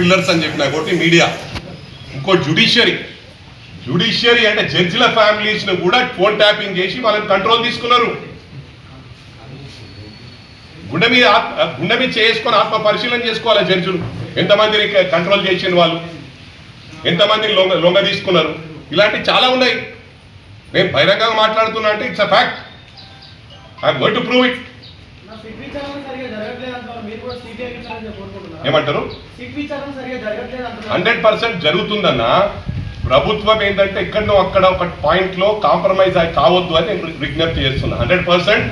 Pillars అని చెప్పిన ఒకటి మీడియా. ఇంకో జ్యుడిషియరీ జ్యుడిషియరీ అంటే జడ్జిల ఫ్యామిలీస్ను కూడా ఫోన్ ట్యాపింగ్ చేసి వాళ్ళని కంట్రోల్ తీసుకున్నారు. గుండె మీద గుండె మీద చేసుకొని ఆత్మ పరిశీలన చేసుకోవాలి జడ్జులు ఎంతమందిని కంట్రోల్ చేసిన వాళ్ళు? ఎంతమందిని లొంగ లొంగ తీసుకున్నారు? ఇలాంటివి చాలా ఉన్నాయి. నేను బహిరంగంగా మాట్లాడుతున్నా అంటే it's a fact I going to prove it ఏమంటారు? హండ్రెడ్ పర్సెంట్ జరుగుతుందన్న ప్రభుత్వం ఏంటంటే ఎక్కడో అక్కడ ఒక పాయింట్లో కాంప్రమైజ్ అయి కావద్దు అని నేను విజ్ఞప్తి చేస్తున్నా. Hundred percent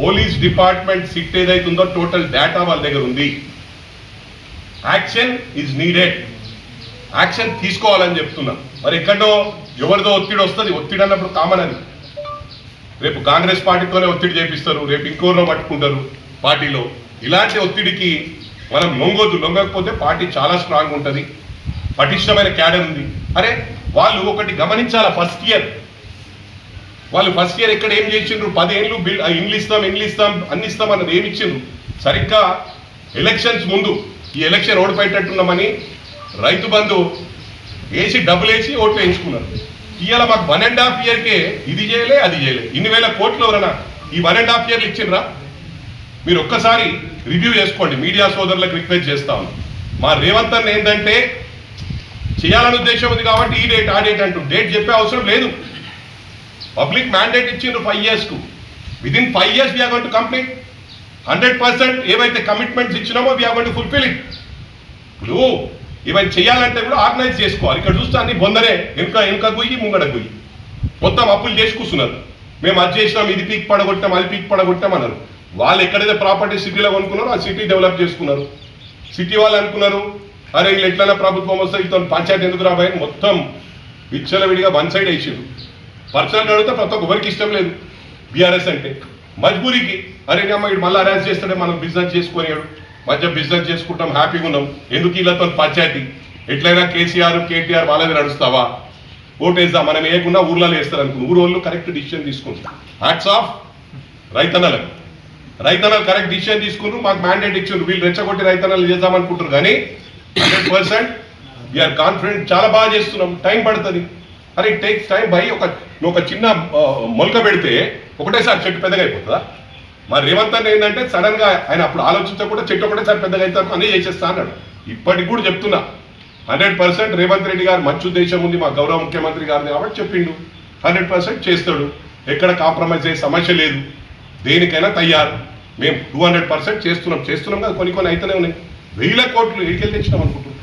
police department SIT ఏదైతుందో టోటల్ డేటా వాళ్ళ దగ్గర ఉంది. Action is needed. యాక్షన్ తీసుకోవాలని చెప్తున్నా. మరి ఎక్కడో ఎవరిదో ఒత్తిడి వస్తుంది. ఒత్తిడి అన్నప్పుడు కామన్ అది. రేపు కాంగ్రెస్ పార్టీతోనే ఒత్తిడి చేపిస్తారు రేపు ఇంకోరిలో పట్టుకుంటారు పార్టీలో. ఇలాంటి ఒత్తిడికి మనం లొంగొద్దు. లొంగకపోతే పార్టీ చాలా స్ట్రాంగ్ ఉంటుంది. పటిష్టమైన క్యాడర్ ఉంది. అరే వాళ్ళు ఒకటి గమనించాలా ఫస్ట్ ఇయర్ వాళ్ళు ఫస్ట్ ఇయర్ ఎక్కడ ఏం చేసిండ్రు? పదేళ్ళు బిల్ ఇండ్లు ఇస్తాం ఇండ్లు ఇస్తాం అన్ని ఇస్తాం అన్నది ఏమి ఇచ్చిండ్రు? సరిగ్గా ఎలక్షన్స్ ముందు ఈ ఎలక్షన్ ఓడిపోయేటట్టున్నామని రైతు బంధు వేసి డబ్బులు వేసి ఓట్లు వేయించుకున్నారు. ఇవాళ మాకు వన్ అండ్ హాఫ్ ఇయర్కే ఇది చేయలే అది చేయలే. ఇన్ని వేల కోట్లు ఎవరన్నా ఈ వన్ అండ్ హాఫ్ ఇయర్లు ఇచ్చిండ్రా? మీరు ఒక్కసారి రివ్యూ చేసుకోండి. మీడియా సోదరులకు రిక్వెస్ట్ చేస్తా మా రేవంత్ అన్న ఏంటంటే చేయాలని ఉద్దేశం ఉంది కాబట్టి ఈ డేట్ ఆ డేట్ అంటూ డేట్ చెప్పే అవసరం లేదు. పబ్లిక్ మ్యాండేట్ ఇచ్చిండ్రు five ఇయర్స్కు within five years we're gonna complete hundred percent ఏవైతే కమిట్మెంట్స్ ఇచ్చినామో we're gonna fulfil it ఇప్పుడు ఇవన్నీ చేయాలంటే కూడా ఆర్గనైజ్ చేసుకోవాలి. ఇక్కడ చూస్తే అన్ని బొందరే. వెనుక వెనుక గుయ్యి ముంగడ గుయ్యి. మొత్తం అప్పులు చేసి కూర్చున్నారు. మేము అది చేసినాం ఇది పీక్ పడగొట్టాం అది పీక్ పడగొట్టాం అన్నారు. వాళ్ళు ఎక్కడైతే ప్రాపర్టీ సిటీలో కొనుక్కున్నారో ఆ సిటీ డెవలప్ చేసుకున్నారు. సిటీ వాళ్ళు అనుకున్నారు అరే వీళ్ళు ఎట్లైనా ప్రభుత్వం వస్తే ఇతను పంచాయతీ ఎందుకు రాబోయే మొత్తం విచ్చలవిడిగా వన్ సైడ్ వేసిండు పర్సనల్ అడిగితే ప్రతి ఒక్కరికి ఇష్టం లేదు బీఆర్ఎస్ అంటే. మజ్బూరికి అరే అమ్మ ఇటు మళ్ళీ అరెస్ట్ చేస్తాడే మనం బిజినెస్ చేసుకునేవాడు మధ్య బిజినెస్ చేసుకుంటాం హ్యాపీగా ఉన్నాం. ఎందుకు వీళ్ళతో పంచాయతీ? ఎట్లయినా కేసీఆర్ కేటీఆర్ వాళ్ళది నడుస్తావా? ఓటేద్దాం మనం వేయకుండా ఊర్లలో వేస్తారు అనుకుని ఊరు వాళ్ళు కరెక్ట్ డిసిషన్ తీసుకుంటారు. హ్యాట్స్ ఆఫ్ రైతన్నలకు. రైతన్నలు కరెక్ట్ డిసిషన్ తీసుకున్నారు మాకు మ్యాండేట్ ఇచ్చిండ్రు. వీళ్ళు రెచ్చగొట్టి రైతన్నలు చేద్దామనుకుంటారు కానీ హండ్రెడ్ పర్సెంట్ వీఆర్ కాన్ఫిడెంట్ చాలా బాగా చేస్తున్నాం. టైం పడుతుంది. అరే ఇట్ టేక్స్ టైం బై ఒక ఒక చిన్న మొలక పెడితే ఒకటేసారి చెట్టు పెద్దగా అయిపోతుందా? మరి రేవంత్ అన్న ఏంటంటే సడన్గా ఆయన అప్పుడు ఆలోచించకుండా చెట్టు ఒకటేసారి పెద్దగా అవుతాను అని చేసేస్తా అన్నాడు. ఇప్పటికి కూడా చెప్తున్నా. హండ్రెడ్ పర్సెంట్ రేవంత్ రెడ్డి గారు మంచి ఉద్దేశం ఉంది మా గౌరవ ముఖ్యమంత్రి గారిని కాబట్టి చెప్పిండు. హండ్రెడ్ పర్సెంట్ చేస్తాడు. ఎక్కడ కాంప్రమైజ్ అయ్యే సమస్య లేదు. దేనికైనా తయారు. మేము టూ హండ్రెడ్ పర్సెంట్ చేస్తున్నాం. చేస్తున్నాం కదా కొన్ని కొన్ని అయితేనే ఉన్నాయి. వేల కోట్లు ఎడికెళ్ళి తెచ్చినాం అనుకుంటున్నాం.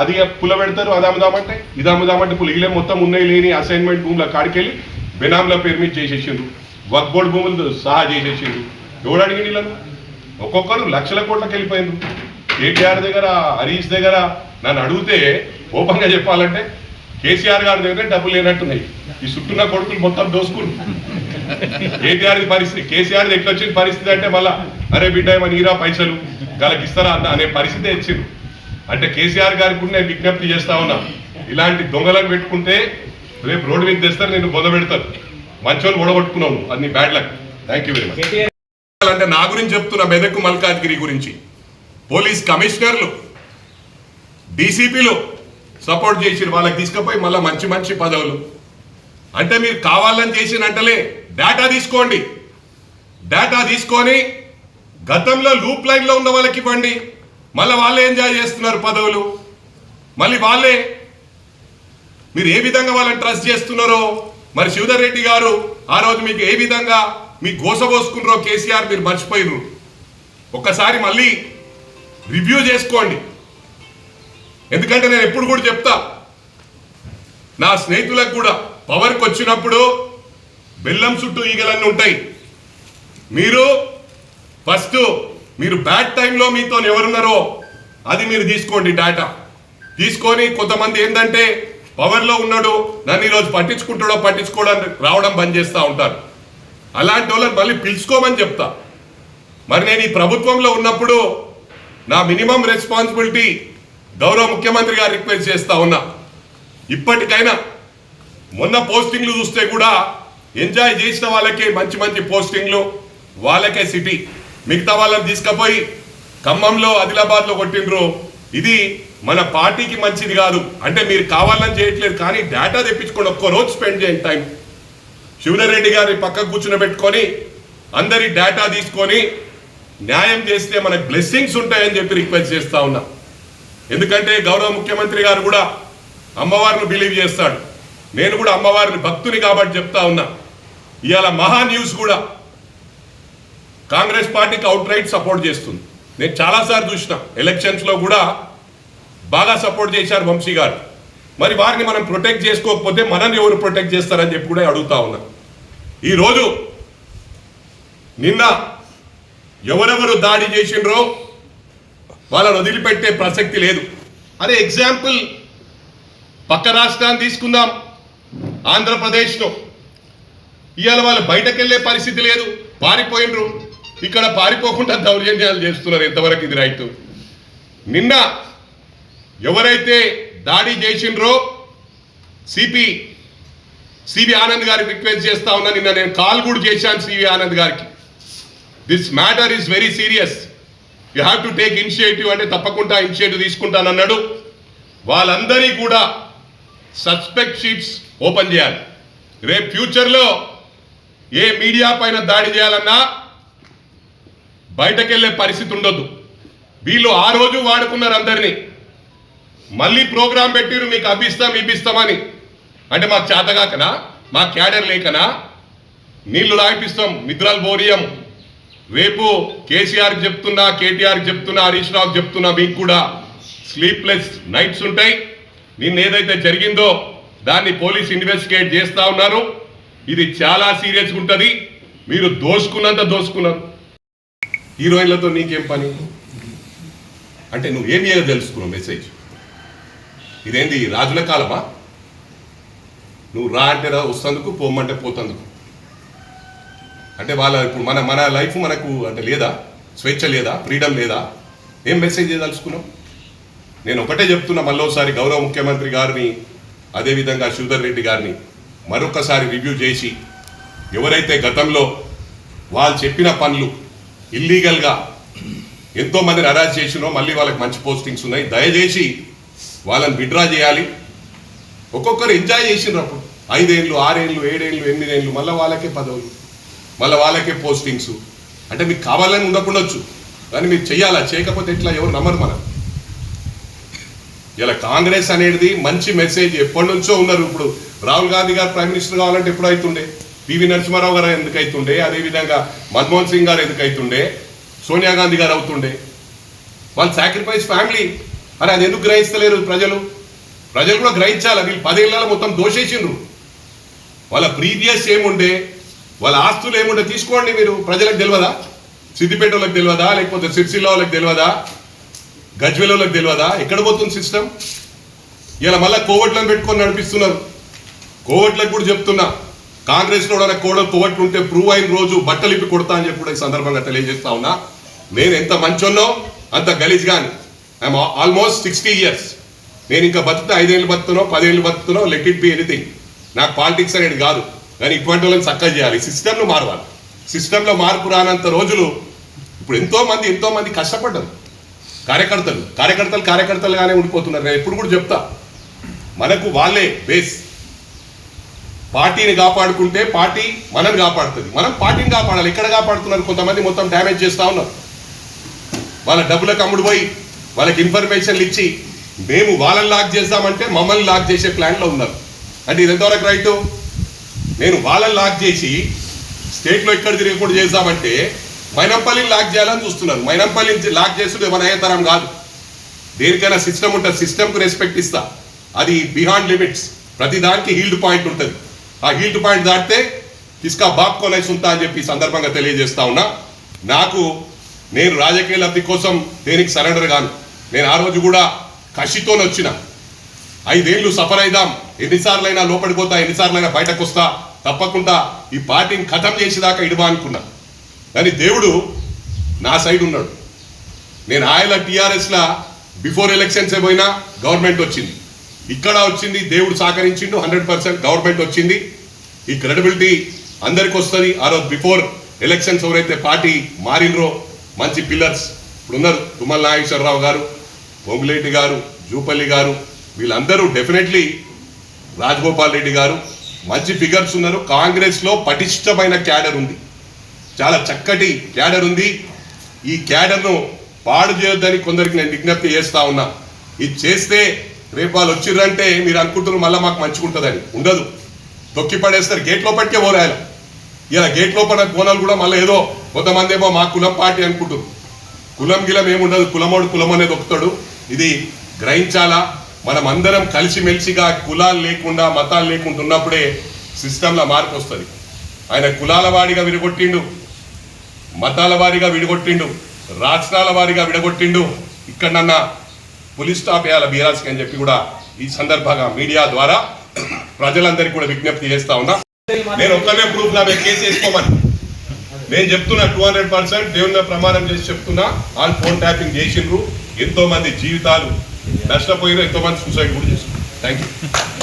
అది పుల పెడతారు అది అమ్ముదామంటే? ఇది అమ్ముదామంటే పుల్ల. ఇలే మొత్తం ఉన్నాయి లేని అసైన్మెంట్ భూముల కాడికెళ్ళి బెనాంల పేరు మీద చేసేసిండ్రు. వక్ బోర్డ్ భూములు సహా చేసేసిండ్రు ఎవడు అడిగి నీళ్ళను ఒక్కొక్కరు లక్షల కోట్లకి వెళ్ళిపోయింది కేటీఆర్ దగ్గర? హరీష్ దగ్గర? నన్ను అడిగితే ఓపెన్గా చెప్పాలంటే కేసీఆర్ గారి దగ్గర డబ్బులు లేనట్టున్నాయి. ఈ చుట్టున్న కొడుకులు మొత్తం దోసుకుని. కేటీఆర్ పరిస్థితి? కేసీఆర్ ఎట్లా వచ్చిన పరిస్థితి అంటే మళ్ళా అరే బిడ్డ ఏమో నీరా పైసలు? వాళ్ళకి ఇస్తారా? అన్న అనే పరిస్థితి వచ్చింది అంటే కేసీఆర్ గారికి కూడా నేను విజ్ఞప్తి చేస్తా ఉన్నా. ఇలాంటి దొంగలను పెట్టుకుంటే రేపు రోడ్డు మీద తెస్తారు నేను బొంద పెడతాను. మంచోళ్ళు ఓడగొట్టుకున్నావు. అది నీ bad luck. Thank you very much అంటే నా గురించి చెప్తున్నా మెదక్ మల్కాజ్గిరి గురించి. పోలీస్ కమిషనర్లు డీసీపీలు సపోర్ట్ చేసిరు వాళ్ళకి తీసుకుపోయి మళ్ళీ మంచి మంచి పదవులు. అంటే మీరు కావాలని చేసినట్టలే డేటా తీసుకోండి. డేటా తీసుకొని గతంలో లూప్ లైన్లో ఉన్న వాళ్ళకి ఇవ్వండి. మళ్ళీ వాళ్ళే ఎంజాయ్ చేస్తున్నారు పదవులు. మళ్ళీ వాళ్ళే మీరు ఏ విధంగా వాళ్ళని ట్రస్ట్ చేస్తున్నారో మరి శివధర్ రెడ్డి గారు ఆ రోజు మీకు ఏ విధంగా మీ గోసగోసుకున్నారో కేసీఆర్ మీరు మర్చిపోయినరు ఒక్కసారి మళ్ళీ రివ్యూ చేసుకోండి. ఎందుకంటే నేను ఎప్పుడు కూడా చెప్తా నా స్నేహితులకు కూడా పవర్కి వచ్చినప్పుడు బెల్లం చుట్టూ ఈగలన్నీ ఉంటాయి. మీరు ఫస్ట్ మీరు బ్యాడ్ టైంలో మీతో ఎవరున్నారో అది మీరు తీసుకోండి డేటా. తీసుకొని కొంతమంది ఏంటంటే పవర్లో ఉన్నాడు నన్ను ఈరోజు పట్టించుకుంటాడో పట్టించుకోవడానికి రావడం బంద్ చేస్తూ ఉంటారు. అలాంటి వాళ్ళని మళ్ళీ పిలుచుకోమని చెప్తా. మరి నేను ఈ ప్రభుత్వంలో ఉన్నప్పుడు నా మినిమం రెస్పాన్సిబిలిటీ గౌరవ ముఖ్యమంత్రి గారు రిక్వెస్ట్ చేస్తా ఉన్నా. ఇప్పటికైనా మొన్న పోస్టింగ్లు చూస్తే కూడా ఎంజాయ్ చేసిన వాళ్ళకే మంచి మంచి పోస్టింగ్లు వాళ్ళకే సిటీ. మిగతా వాళ్ళని తీసుకుపోయి ఖమ్మంలో ఆదిలాబాద్లో కొట్టిండ్రు. ఇది మన పార్టీకి మంచిది కాదు. అంటే మీరు కావాలని చేయట్లేదు కానీ డేటా తెప్పించుకోండి ఒక్క రోజు స్పెండ్ చేయండి టైం శివనరెడ్డి గారి పక్కకు కూర్చునబెట్టుకొని అందరి డేటా తీసుకొని న్యాయం చేస్తే మనకు బ్లెస్సింగ్స్ ఉంటాయని చెప్పి రిక్వెస్ట్ చేస్తా ఉన్నా. ఎందుకంటే గౌరవ ముఖ్యమంత్రి గారు కూడా అమ్మవారిని బిలీవ్ చేస్తాడు. నేను కూడా అమ్మవారిని భక్తుని కాబట్టి చెప్తా ఉన్నా. ఇవాళ మహా న్యూస్ కూడా కాంగ్రెస్ పార్టీకి అవుట్ రైట్ సపోర్ట్ చేస్తుంది. నేను చాలాసార్లు చూసిన ఎలక్షన్స్లో కూడా బాగా సపోర్ట్ చేశారు వంశీ గారు. మరి వారిని మనం ప్రొటెక్ట్ చేసుకోకపోతే మనల్ని ఎవరు ప్రొటెక్ట్ చేస్తారని చెప్పి కూడా అడుగుతా ఉన్నా. ఈరోజు నిన్న ఎవరెవరు దాడి చేసిండ్రో వాళ్ళని వదిలిపెట్టే ప్రసక్తి లేదు. అదే ఎగ్జాంపుల్ పక్క రాష్ట్రాన్ని తీసుకుందాం ఆంధ్రప్రదేశ్లో ఇవాళ వాళ్ళు బయటకు వెళ్ళే పరిస్థితి లేదు పారిపోయినరు ఇక్కడ పారిపోకుండా దౌర్జన్యాలు చేస్తున్నారు ఎంతవరకు ఇది రైతు నిన్న ఎవరైతే దాడి చేసిండ్రో సిపి సివి ఆనంద్ గారికి రిక్వెస్ట్ చేస్తా ఉన్నా నిన్న నేను కాల్ కూడా చేశాను సివి ఆనంద్ గారికి. This matter is very serious you have to take initiative అంటే తప్పకుండా ఇనిషియేటివ్ తీసుకుంటానన్నాడు వాళ్ళందరి కూడా సస్పెక్ట్ షీట్స్ ఓపెన్ చేయాలి. రేపు ఫ్యూచర్లో ఏ మీడియా పైన దాడి చేయాలన్నా బయటకెళ్ళే పరిస్థితి ఉండొద్దు వీళ్ళు ఆ రోజు వాడుకున్నారు అందరినీ. మళ్ళీ ప్రోగ్రాం పెట్టిరు మీకు అభిస్తాం ఇప్పిస్తామని అంటే మాకు చేతగాకనా? మా క్యాడర్ లేకనా? నీళ్ళు తాగిపిస్తాం నిద్రలు బోరియం రేపు కేసీఆర్ చెప్తున్నా కేటీఆర్ చెప్తున్నా హరీష్ రావు చెప్తున్నా మీకు కూడా. స్లీప్లెస్ నైట్స్ ఉంటాయి. నిన్న ఏదైతే జరిగిందో దాన్ని పోలీస్ ఇన్వెస్టిగేట్ చేస్తూ ఉన్నారు. ఇది చాలా సీరియస్గా ఉంటుంది. మీరు దోసుకున్నంత దోసుకున్నారు. హీరోయిన్లతో నీకేం పని? అంటే నువ్వు ఏమి తెలుసుకున్నావు మెసేజ్. ఇదేంది రాజుల కాలమా? నువ్వు రా అంటే రా వస్తందుకు పోమంటే పోతందుకు. అంటే వాళ్ళ ఇప్పుడు మన మన లైఫ్ మనకు అంటే లేదా? స్వేచ్ఛ లేదా? ఫ్రీడమ్ లేదా? ఏం మెసేజ్ చేయదలుచుకున్నాం నేను ఒకటే చెప్తున్నా మళ్ళీ గౌరవ ముఖ్యమంత్రి గారిని అదేవిధంగా శ్రీధర్ రెడ్డి గారిని మరొకసారి రివ్యూ చేసి ఎవరైతే గతంలో వాళ్ళు చెప్పిన పనులు ఇల్లీగల్గా ఎంతోమందిని అరాజ్ చేసినో మళ్ళీ వాళ్ళకి మంచి పోస్టింగ్స్ ఉన్నాయి. దయచేసి వాళ్ళని విడ్రా చేయాలి. ఒక్కొక్కరు ఎంజాయ్ చేసిండ్రు అప్పుడు. ఐదేళ్ళు ఆరేళ్ళు ఏడేళ్ళు ఎనిమిదేళ్ళు మళ్ళీ వాళ్ళకే పదవులు మళ్ళీ వాళ్ళకే పోస్టింగ్స్ అంటే మీకు కావాలని ఉండకుండొచ్చు కానీ మీరు చెయ్యాలా? చేయకపోతే ఎట్లా? ఎవరు నమ్మరు మనం ఇలా కాంగ్రెస్ అనేది మంచి మెసేజ్ ఎప్పటి నుంచో ఉన్నారు ఇప్పుడు. రాహుల్ గాంధీ గారు ప్రైమ్ మినిస్టర్ కావాలంటే ఎప్పుడు అవుతుండే పివి నరసింహారావు గారు ఎందుకు అవుతుండే అదేవిధంగా మన్మోహన్ సింగ్ గారు ఎందుకు అవుతుండే సోనియా గాంధీ గారు అవుతుండే. వాళ్ళు సాక్రిఫైస్ ఫ్యామిలీ అని అది ఎందుకు గ్రహిస్తలేరు ప్రజలు? ప్రజలు కూడా గ్రహించాలి. వీళ్ళు పదేళ్ళ మొత్తం దోషేసిండ్రు. వాళ్ళ ప్రీవియస్ ఏముండే? వాళ్ళ ఆస్తులు ఏముండే? తీసుకోండి మీరు. ప్రజలకు తెలియదా? సిద్దిపేట వాళ్ళకి తెలియదా? లేకపోతే సిరిసిల్ల వాళ్ళకి తెలియదా? గజ్వేల్ వాళ్ళకి తెలియదా? ఎక్కడ పోతుంది సిస్టమ్ ఇలా మళ్ళీ కోవట్లను పెట్టుకొని నడిపిస్తున్నారు. కోవట్లకు కూడా చెప్తున్నా. కాంగ్రెస్లో కూడా కోవట్లు ఉంటే ప్రూవ్ అయిన రోజు బట్టలు ఇప్పి కొడతా అని చెప్పి కూడా ఈ సందర్భంగా తెలియజేస్తా ఉన్నా. నేను ఎంత మంచోన్నో అంత గలీజ్ అని. ఐఎమ్ ఆల్మోస్ట్ సిక్స్టీ ఇయర్స్ నేను ఇంకా బతుకుతా ఐదేళ్ళు బతుకునో పదేళ్ళు బతుకునో లెట్ ఇట్ బి ఎనీథింగ్ నాకు పాలిటిక్స్ అనేది కాదు. కానీ ఇటువంటి వాళ్ళని చక్కగా చేయాలి. సిస్టమ్ను మారవాలి. సిస్టంలో మార్పు రానంత రోజులు ఇప్పుడు ఎంతోమంది ఎంతోమంది కష్టపడ్డారు. కార్యకర్తలు కార్యకర్తలు కార్యకర్తలుగానే ఉండిపోతున్నారు. నేను ఎప్పుడు కూడా చెప్తా. మనకు వాళ్ళే బేస్ పార్టీని కాపాడుకుంటే పార్టీ మనల్ని కాపాడుతుంది. మనం పార్టీని కాపాడాలి. ఎక్కడ కాపాడుతున్నారు? కొంతమంది మొత్తం డ్యామేజ్ చేస్తా ఉన్నారు. వాళ్ళ డబ్బులకు అమ్ముడు పోయి వాళ్ళకి ఇన్ఫర్మేషన్లు ఇచ్చి మేము వాళ్ళని లాక్ చేస్తామంటే మమ్మల్ని లాక్ చేసే ప్లాన్లో ఉన్నారు. అంటే ఇది ఎంతవరకు రైటు నేను వాళ్ళని లాక్ చేసి స్టేట్లో ఎక్కడ తిరగకుండా చేస్తామంటే మైనంపల్లిని లాక్ చేయాలని చూస్తున్నారు మైనంపల్లిని లాక్ చేస్తుంటే మన అయ్యేతరం కాదు. దేనికైనా సిస్టమ్ ఉంటుంది సిస్టమ్కు రెస్పెక్ట్ ఇస్తా. అది బిహాండ్ లిమిట్స్ ప్రతి దానికి హీల్డ్ పాయింట్ ఉంటుంది. ఆ హీల్డ్ పాయింట్ దాటితే ఇసుక బాప్ కొనై అని చెప్పి సందర్భంగా తెలియజేస్తా ఉన్నా. నాకు నేను రాజకీయ లబ్ధి కోసం దేనికి సరెండర్ కాను నేను ఆ రోజు కూడా కషితోనే వచ్చిన ఐదేళ్ళు సఫర్ అయిదాం. ఎన్నిసార్లైనా లోపలికి పోతా ఎన్నిసార్లైనా బయటకు వస్తా. తప్పకుండా ఈ పార్టీని ఖతం చేసేదాకా ఇడుమా అనుకున్నా. కానీ దేవుడు నా సైడ్ ఉన్నాడు. నేను ఆయన టీఆర్ఎస్లా బిఫోర్ ఎలక్షన్స్ పోయినా గవర్నమెంట్ వచ్చింది. ఇక్కడ వచ్చింది దేవుడు సహకరించిండు హండ్రెడ్ పర్సెంట్ గవర్నమెంట్ వచ్చింది. ఈ క్రెడిబిలిటీ అందరికి వస్తుంది ఆ రోజు బిఫోర్ ఎలక్షన్స్ ఎవరైతే పార్టీ మారినరో మంచి పిల్లర్స్. ఇప్పుడు ఉన్నారు తుమ్మల నాగేశ్వరరావు గారు పొంగులేటి గారు జూపల్లి గారు వీళ్ళందరూ డెఫినెట్లీ రాజగోపాల్ రెడ్డి గారు. మంచి ఫిగర్స్ ఉన్నారు. కాంగ్రెస్లో పటిష్టమైన క్యాడర్ ఉంది. చాలా చక్కటి క్యాడర్ ఉంది. ఈ క్యాడర్ను పాడు చేయొద్దని కొందరికి నేను విజ్ఞప్తి చేస్తూ ఉన్నా. ఇది చేస్తే రేపు వాళ్ళు వచ్చిర్రంటే మీరు అనుకుంటున్నారు మళ్ళీ మాకు మంచిగుంటుందని ఉండదు. తొక్కి పడేస్తారు గేట్ లోపలికే పోరాయాలి. ఇలా గేట్ లోపల కోనలు కూడా మళ్ళీ ఏదో కొంతమంది ఏమో మా కులం పార్టీ అనుకుంటారు కులం గిలం ఏముండదు కులమోడు కులం అనేది ఒకతాడు ఇది గ్రహించాలా? మనం అందరం కలిసిమెలిసిగా కులాలు లేకుండా మతాలు లేకుండా ఉన్నప్పుడే సిస్టంలో మార్పు వస్తుంది. ఆయన కులాల వాడిగా విడగొట్టిండు మతాల వారిగా విడగొట్టిండు రాష్ట్రాల వారిగా విడగొట్టిండు. ఇక్కడ నన్న పులిస్ స్టాప్ వేయాలి బీరాజ్కి అని చెప్పి కూడా ఈ సందర్భంగా మీడియా ద్వారా ప్రజలందరికీ కూడా విజ్ఞప్తి చేస్తా ఉన్నా. నేను ఒక్కనే ప్రూఫ్ నా కేసు వేసుకోమని. నేను చెప్తున్నా టూ హండ్రెడ్ పర్సెంట్ దేవుని ప్రమాణం చేసి చెప్తున్నా. ఆన్ ఫోన్ ట్యాపింగ్ చేసిండ్రు. ఎంతో మంది జీవితాలు నష్టపోయిన ఎంతో మంది సూసైడ్ కూడా చేసిండ్రు. Thank you